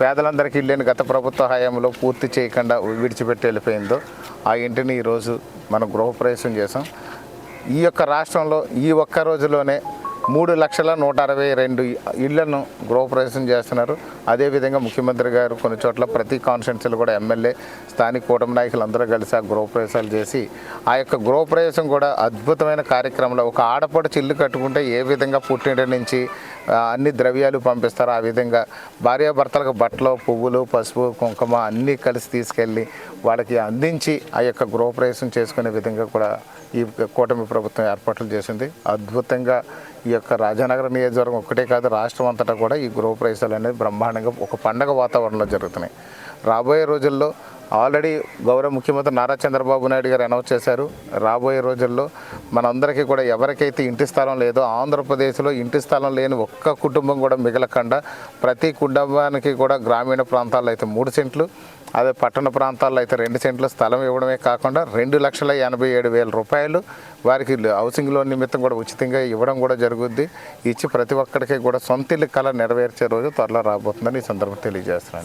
పేదలందరికీ ఇల్లేని గత ప్రభుత్వ హయాంలో పూర్తి చేయకుండా విడిచిపెట్టి వెళ్ళిపోయిందో ఆ ఇంటిని ఈరోజు మనం గృహప్రవేశం చేసాం ఈ యొక్క రాష్ట్రంలో ఈ ఒక్క రోజులోనే మూడు లక్షల నూట అరవై రెండు ఇళ్ళను గృహప్రవేశం చేస్తున్నారు. అదేవిధంగా ముఖ్యమంత్రి గారు కొన్ని చోట్ల ప్రతి కాన్స్టిట్యున్సీలో కూడా ఎమ్మెల్యే స్థానిక కూటమి నాయకులు అందరూ కలిసి ఆ గృహప్రవేశాలు చేసి ఆ యొక్క గృహప్రవేశం కూడా అద్భుతమైన కార్యక్రమంలో ఒక ఆడపడుచు ఇల్లు కట్టుకుంటే ఏ విధంగా పుట్టిన నుంచి అన్ని ద్రవ్యాలు పంపిస్తారు. ఆ విధంగా భార్యాభర్తలకు బట్టలు పువ్వులు పసుపు కుంకుమ అన్నీ కలిసి తీసుకెళ్ళి వాళ్ళకి అందించి ఆ యొక్క గృహప్రవేశం చేసుకునే విధంగా కూడా ఈ కూటమి ప్రభుత్వం ఏర్పాట్లు చేసింది. అద్భుతంగా ఈ యొక్క రాజానగర నియోజకవర్గం ఒక్కటే కాదు రాష్ట్రం అంతటా కూడా ఈ గృహప్రవేశాలు అనేది బ్రహ్మాండంగా ఒక పండగ వాతావరణంలో జరుగుతున్నాయి. రాబోయే రోజుల్లో ఆల్రెడీ గౌరవ ముఖ్యమంత్రి నారా చంద్రబాబు నాయుడు గారు అనౌన్స్ చేశారు. రాబోయే రోజుల్లో మనందరికీ కూడా ఎవరికైతే ఇంటి స్థలం లేదో ఆంధ్రప్రదేశ్లో ఇంటి స్థలం లేని ఒక్క కుటుంబం కూడా మిగలకుండా ప్రతి కుటుంబానికి కూడా గ్రామీణ ప్రాంతాల్లో అయితే మూడు సెంట్లు అదే పట్టణ ప్రాంతాల్లో అయితే రెండు సెంట్లు స్థలం ఇవ్వడమే కాకుండా రెండు లక్షల ఎనభై ఏడు వేల రూపాయలు వారికి హౌసింగ్ లోన్ నిమిత్తం కూడా ఉచితంగా ఇవ్వడం కూడా జరుగుద్ది. ఇచ్చి ప్రతి ఒక్కరికి కూడా సొంత ఇల్లు కళ నెరవేర్చే రోజు త్వరలో రాబోతుందని ఈ సందర్భంగా తెలియజేస్తున్నాను.